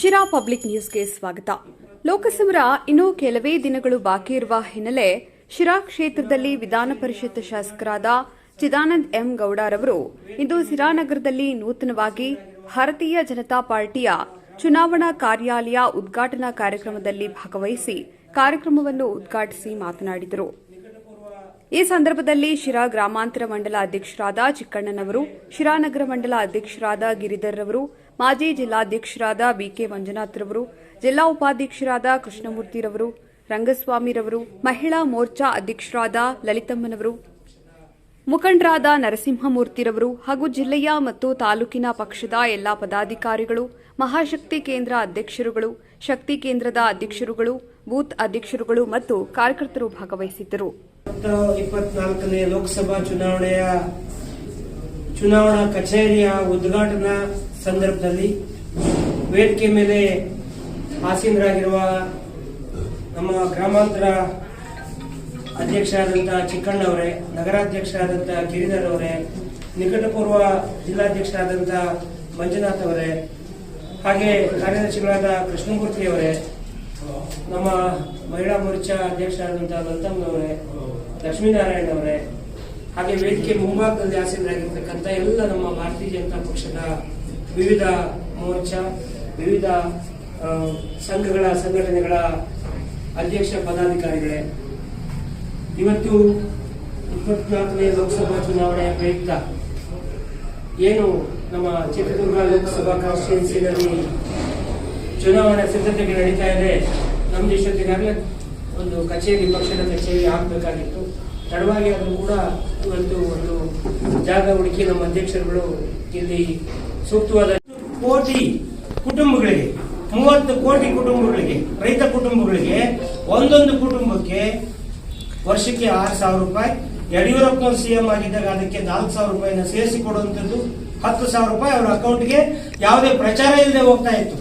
Sira public ನ್ಯೂಸ್ಗೆ ಸ್ವಾಗತ. ಲೋಕಸಭರ ಇನ್ನೂ ಕೆಲವೇ ದಿನಗಳು ಬಾಕಿ ಇರುವ ಹಿನ್ನೆಲೆ ಶಿರಾ ಕ್ಷೇತ್ರದಲ್ಲಿ ವಿಧಾನ ಪರಿಷತ್ ಶಾಸಕರಾದ ಚಿದಾನಂದ್ ಎಂ ಗೌಡರವರು ಇಂದು ಸಿರಾನಗರದಲ್ಲಿ ನೂತನವಾಗಿ ಭಾರತೀಯ ಜನತಾ ಪಾರ್ಟಿಯ ಚುನಾವಣಾ ಕಾರ್ಯಾಲಯ ಉದ್ಘಾಟನಾ ಕಾರ್ಯಕ್ರಮದಲ್ಲಿ ಭಾಗವಹಿಸಿ ಕಾರ್ಯಕ್ರಮವನ್ನು ಉದ್ಘಾಟಿಸಿ ಮಾತನಾಡಿದರು. ಈ ಸಂದರ್ಭದಲ್ಲಿ ಶಿರಾ ಗ್ರಾಮಾಂತರ ಮಂಡಲ ಅಧ್ಯಕ್ಷರಾದ ಚಿಕ್ಕಣ್ಣನವರು ಶಿರಾನಗರ ಮಂಡಲ ಅಧ್ಯಕ್ಷರಾದ ಗಿರಿಧರ್ರವರು, ಮಾಜಿ ಜಿಲ್ಲಾಧ್ಯಕ್ಷರಾದ ಬಿಕೆ ಮಂಜುನಾಥ್ರವರು, ಜಿಲ್ಲಾ ಉಪಾಧ್ಯಕ್ಷರಾದ ಕೃಷ್ಣಮೂರ್ತಿರವರು, ರಂಗಸ್ವಾಮಿರವರು, ಮಹಿಳಾ ಮೋರ್ಚಾ ಅಧ್ಯಕ್ಷರಾದ ಲಲಿತಮ್ಮನವರು, ಮುಖಂಡರಾದ ನರಸಿಂಹಮೂರ್ತಿರವರು ಹಾಗೂ ಜಿಲ್ಲೆಯ ಮತ್ತು ತಾಲೂಕಿನ ಪಕ್ಷದ ಎಲ್ಲಾ ಪದಾಧಿಕಾರಿಗಳು, ಮಹಾಶಕ್ತಿ ಕೇಂದ್ರ ಅಧ್ಯಕ್ಷರುಗಳು, ಶಕ್ತಿ ಕೇಂದ್ರದ ಅಧ್ಯಕ್ಷರುಗಳು, ಬೂತ್ ಅಧ್ಯಕ್ಷರುಗಳು ಮತ್ತು ಕಾರ್ಯಕರ್ತರು ಭಾಗವಹಿಸಿದ್ದರು. ಇಪ್ಪತ್ನಾಲ್ಕನೇ ಲೋಕಸಭಾ ಚುನಾವಣೆಯ ಚುನಾವಣಾ ಕಚೇರಿಯ ಉದ್ಘಾಟನಾ ಸಂದರ್ಭದಲ್ಲಿ ವೇದಿಕೆ ಮೇಲೆ ಆಸೀನರಾಗಿರುವ ನಮ್ಮ ಗ್ರಾಮಾಂತರ ಅಧ್ಯಕ್ಷರಾದಂತಹ ಚಿಕ್ಕಣ್ಣವರೇ ನಗರಾಧ್ಯಕ್ಷರಾದಂತಹ ಗಿರಿಧರ್ ಅವರೇ, ನಿಕಟಪೂರ್ವ ಜಿಲ್ಲಾಧ್ಯಕ್ಷರಾದಂತಹ ಮಂಜುನಾಥ್ ಅವರೇ, ಹಾಗೆ ಕಾರ್ಯದರ್ಶಿಗಳಾದ ಕೃಷ್ಣಮೂರ್ತಿ ಅವರೇ ನಮ್ಮ ಮಹಿಳಾ ಮೋರ್ಚಾ ಅಧ್ಯಕ್ಷರಾದಂತಹ ಲಲಿತಮ್ಮನವರೇ ಲಕ್ಷ್ಮೀನಾರಾಯಣ ಅವರೇ ಹಾಗೆ ವೇದಿಕೆ ಮುಂಭಾಗದಲ್ಲಿ ಆಸೀನರಾಗಿರ್ತಕ್ಕಂಥ ಎಲ್ಲ ನಮ್ಮ ಭಾರತೀಯ ಜನತಾ ಪಕ್ಷದ ವಿವಿಧ ಮೋರ್ಚಾ ವಿವಿಧ ಸಂಘಗಳ ಸಂಘಟನೆಗಳ ಅಧ್ಯಕ್ಷ ಪದಾಧಿಕಾರಿಗಳೇ ಇವತ್ತು ಇಪ್ಪತ್ನಾಲ್ಕನೇ ಲೋಕಸಭಾ ಚುನಾವಣೆಯ ಪ್ರಯುಕ್ತ ಏನು ನಮ್ಮ ಚಿತ್ರದುರ್ಗ ಲೋಕಸಭಾ ಕಾನ್ಸ್ಟಿಟ್ಯೂನ್ಸಿನಲ್ಲಿ ಚುನಾವಣಾ ಸಿದ್ಧತೆಗೆ ನಡೀತಾ ಇದೆ. ನಮ್ಮ ದೇಶದಿಂದಾಗಲೇ ಒಂದು ಕಚೇರಿ, ಪಕ್ಷದ ಕಚೇರಿ ಆಗಬೇಕಾಗಿತ್ತು. ತಡವಾಗಿ ಆದರೂ ಕೂಡ ಇವತ್ತು ಒಂದು ಜಾಗ ಹುಡುಕಿ ನಮ್ಮ ಅಧ್ಯಕ್ಷರುಗಳು ಇಲ್ಲಿ ಸೂಕ್ತವಾದ ಕೋಟಿ ಕುಟುಂಬಗಳಿಗೆ, ಮೂವತ್ತು ಕೋಟಿ ಕುಟುಂಬಗಳಿಗೆ, ರೈತ ಕುಟುಂಬಗಳಿಗೆ ಒಂದೊಂದು ಕುಟುಂಬಕ್ಕೆ ವರ್ಷಕ್ಕೆ ಆರು ಸಾವಿರ ರೂಪಾಯಿ ಯಡಿಯೂರಪ್ಪನವರು ಸಿಎಂ ಆಗಿದ್ದಾಗ ಅದಕ್ಕೆ ನಾಲ್ಕು ಸಾವಿರ ರೂಪಾಯಿನ ಸೇರಿಸಿ ಕೊಡುವಂಥದ್ದು ಹತ್ತು ಸಾವಿರ ರೂಪಾಯಿ ಅವರ ಅಕೌಂಟ್ಗೆ ಯಾವುದೇ ಪ್ರಚಾರ ಇಲ್ಲದೆ ಹೋಗ್ತಾ ಇತ್ತು.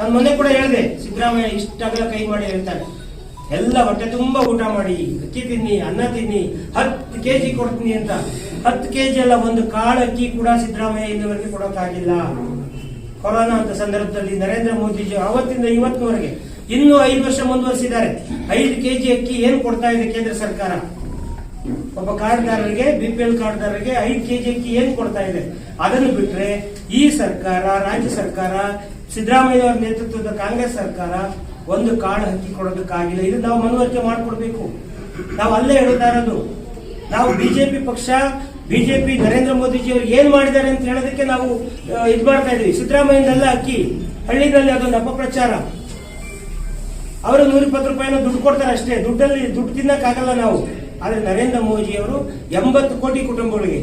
ನಾನು ಮೊನ್ನೆ ಕೂಡ ಹೇಳಿದೆ, ಸಿದ್ದರಾಮಯ್ಯ ಇಷ್ಟಾಗಲ ಕೈ ಮಾಡಿ ಹೇಳ್ತಾರೆ. ಎಲ್ಲ ಹೊಟ್ಟೆ ತುಂಬಾ ಊಟ ಮಾಡಿ, ಅಕ್ಕಿ ತಿನ್ನಿ, ಅನ್ನ ತಿನ್ನಿ, ಹತ್ತು ಕೆಜಿ ಕೊಡ್ತೀನಿ ಅಂತ. ಹತ್ತು ಕೆಜಿ ಅಲ್ಲ, ಒಂದು ಕಾಳು ಅಕ್ಕಿ ಕೂಡ ಸಿದ್ದರಾಮಯ್ಯ ಇನ್ನವರೆಗೆ ಕೊಡೋಕ್ಕಾಗಿಲ್ಲ. ಕೊರೋನಾ ಅಂತ ಸಂದರ್ಭದಲ್ಲಿ ನರೇಂದ್ರ ಮೋದಿಜಿ ಅವತ್ತಿಂದ ಇವತ್ತಿನವರೆಗೆ ಇನ್ನೂ ಐದು ವರ್ಷ ಮುಂದುವರಿಸಿದ್ದಾರೆ. ಐದು ಕೆಜಿ ಅಕ್ಕಿ ಏನು ಕೊಡ್ತಾ ಇದೆ ಕೇಂದ್ರ ಸರ್ಕಾರ? ಒಬ್ಬ ಕಾರ್ಡ್ದಾರರಿಗೆ ಎಲ್ ಕಾರ್ಡ್ದಾರರಿಗೆ ಐದು ಕೆಜಿ ಅಕ್ಕಿ ಏನು ಕೊಡ್ತಾ ಇದೆ? ಅದನ್ನು ಬಿಟ್ಟರೆ ಈ ಸರ್ಕಾರ, ರಾಜ್ಯ ಸರ್ಕಾರ ಸಿದ್ದರಾಮಯ್ಯ ಅವರ ನೇತೃತ್ವದ ಕಾಂಗ್ರೆಸ್ ಸರ್ಕಾರ ಒಂದು ಕಾರ್ಡ್ ಹಕ್ಕಿ ಕೊಡೋದಕ್ಕಾಗಿಲ್ಲ ಇದು ನಾವು ಮನವರಿಕೆ ಮಾಡಿಕೊಡ್ಬೇಕು. ನಾವು ಅಲ್ಲೇ ಹೇಳ್ತಾ ಇರೋದು. ನಾವು ಬಿಜೆಪಿ ಪಕ್ಷ, ಬಿಜೆಪಿ ನರೇಂದ್ರ ಮೋದಿಜಿ ಅವರು ಏನ್ ಮಾಡಿದ್ದಾರೆ ಅಂತ ಹೇಳೋದಕ್ಕೆ ನಾವು ಇದು ಮಾಡ್ತಾ ಇದೀವಿ ಸಿದ್ದರಾಮಯ್ಯನೆಲ್ಲ ಅಕ್ಕಿ ಹಳ್ಳಿನಲ್ಲಿ ಅದೊಂದು ಅಪಪ್ರಚಾರ. ಅವರು ನೂರ ಇಪ್ಪತ್ತು ರೂಪಾಯಿನ ದುಡ್ಡು ಕೊಡ್ತಾರೆ ಅಷ್ಟೇ. ದುಡ್ಡಲ್ಲಿ ದುಡ್ಡು ತಿನ್ನಕ್ಕಾಗಲ್ಲ ನಾವು. ಆದ್ರೆ ನರೇಂದ್ರ ಮೋದಿ ಅವರು ಎಂಬತ್ತು ಕೋಟಿ ಕುಟುಂಬಗಳಿಗೆ